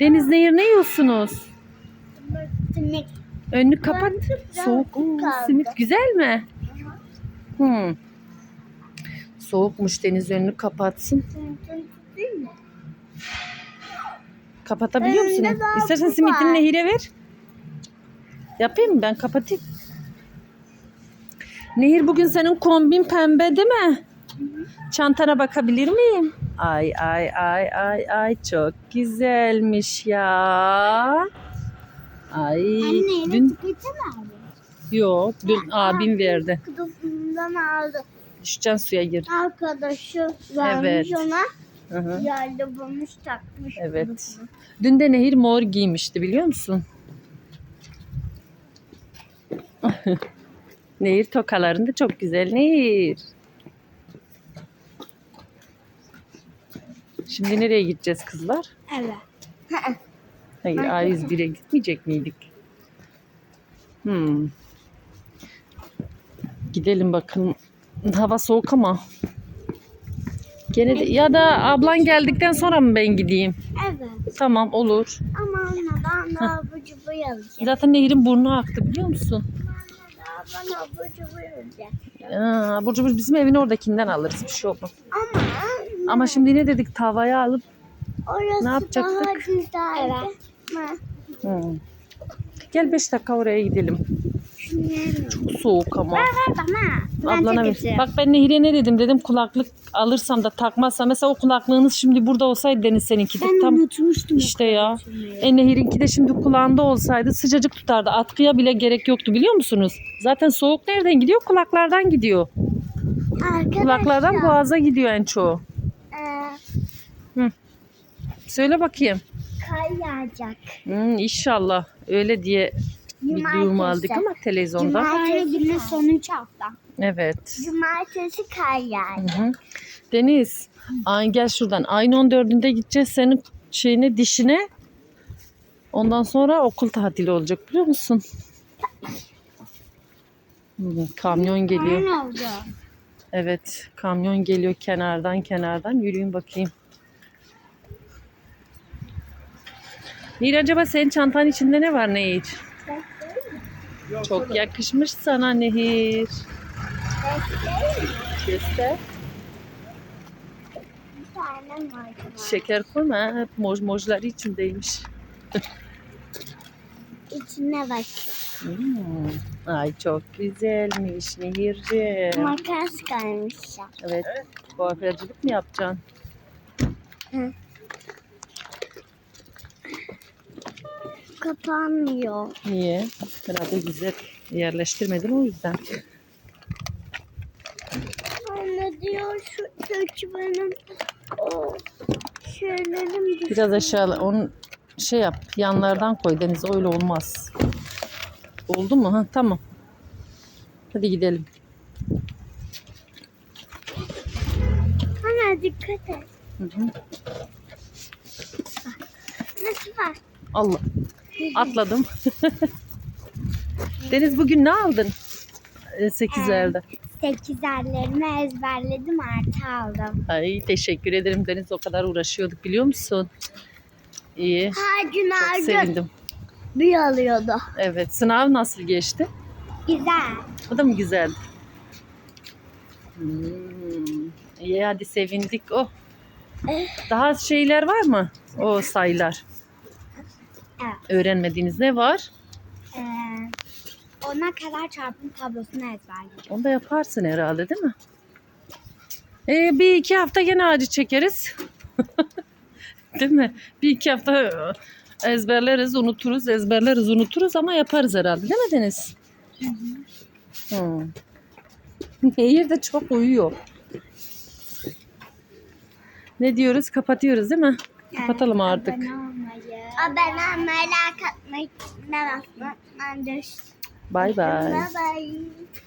Deniz Nehir ne yiyorsunuz? Sinek. Önünü kapat. Soğuk. Oo, simit güzel mi? Hmm. Soğukmuş Deniz önünü kapatsın. Değil mi? Kapatabiliyor musun? İstersen simitini Nehir'e ver. Yapayım mı ben kapatayım. Nehir bugün senin kombin pembe değil mi? Çantana bakabilir miyim? Ay ay ay ay ay çok güzelmiş ya. Ay Anne dün dün... mi aldın? yok dün abim verdi. Kudufumdan aldı. Düşeceksin suya gir. Arkadaşı vermiş Evet. ona. Hı hı. Bulmuş takmış. Evet. kudufunu. Dün de Nehir mor giymişti biliyor musun? Nehir tokalarında çok güzel. Nehir. Şimdi nereye gideceğiz kızlar? Evet. Hayır A101'e gitmeyecek miydik? Hmm. Gidelim bakın. Hava soğuk ama. Gene de, ya da ablan geldikten sonra mı ben gideyim? Evet. Tamam olur. Ama anne ben abur cubur alacağım. Zaten Nehir'in burnu aktı biliyor musun? Anne ben abur cubur alacağım. Aa, biz bizim evin oradakinden alırız bir şey olmaz. Ama Ama şimdi ne dedik tavaya alıp orası Ne yapacaktık? daha güzel. Evet. Hmm. Gel 5 dakika oraya gidelim. Çok soğuk ama. Ver ver bana. Ablana ver. Bak ben Nehir'e ne dedim dedim kulaklık alırsam da takmazsam mesela o kulaklığınız şimdi burada olsaydı Deniz seninki de Ben tam unutmuştum. işte ya. E Nehir'inki de şimdi kulağında olsaydı sıcacık tutardı. Atkıya bile gerek yoktu biliyor musunuz? Zaten soğuk nereden gidiyor? Kulaklardan gidiyor. Arkadaşlar. Kulaklardan boğaza gidiyor en çoğu. E, Söyle bakayım. kar yağacak. Hmm, inşallah öyle diye bir duyum aldık ama televizyonda. Cumartesi günü son 3 hafta. Evet. Cumartesi kar yağacak. Hı hı. Deniz, ay gel şuradan. Ayın 14'ünde gideceğiz senin şeyine, dişine. Ondan sonra okul tatili olacak biliyor musun? Hmm, kamyon geliyor. Ne oldu? Evet, kamyon geliyor kenardan kenardan. Yürüyün bakayım. Nil acaba senin çantanın içinde ne var Nehir? Çok yakışmış sana Nehir. Göster. Şeker koyma. Hep moj mojları içindeymiş. İçine bak. Hmm. Ay çok güzelmiş Nehirciğim. Makas koymuşlar. Evet. Kuaförcülük mü yapacaksın? Kapanmıyor. Niye? Herhalde güzel yerleştirmedin o yüzden. Anne diyor şu kökü benim o şeylerim düştü. Biraz aşağı onu şey yap yanlardan koy Deniz öyle olmaz. Oldu mu? Ha, tamam. Hadi gidelim. Anne dikkat et. Hı hı. Nasıl var? Allah. Atladım. Deniz bugün ne aldın? Ee, Sekizlerde. Sekizerlerimi ezberledim artı aldım. Ay teşekkür ederim Deniz o kadar uğraşıyorduk biliyor musun? İyi. Her gün Çok sevindim. Alıyordu. Evet. Sınav nasıl geçti? Güzel. O da mı güzeldi? Hmm. İyi hadi sevindik. Oh. Daha şeyler var mı? O sayılar. Evet. Öğrenmediğiniz ne var? Ee, ona kadar çarpım tablosunu ezberledim. Onu da yaparsın herhalde değil mi? Ee, bir iki hafta gene acı çekeriz. değil mi? Bir iki hafta ezberleriz, unuturuz, ezberleriz, unuturuz ama yaparız herhalde değil mi Deniz? Hı. Nehir de çok uyuyor. Ne diyoruz? Kapatıyoruz değil mi? Kapatalım artık. Abone olmayı. Abone olmayı, like atmayı. Ben Bay bay. Bye bye.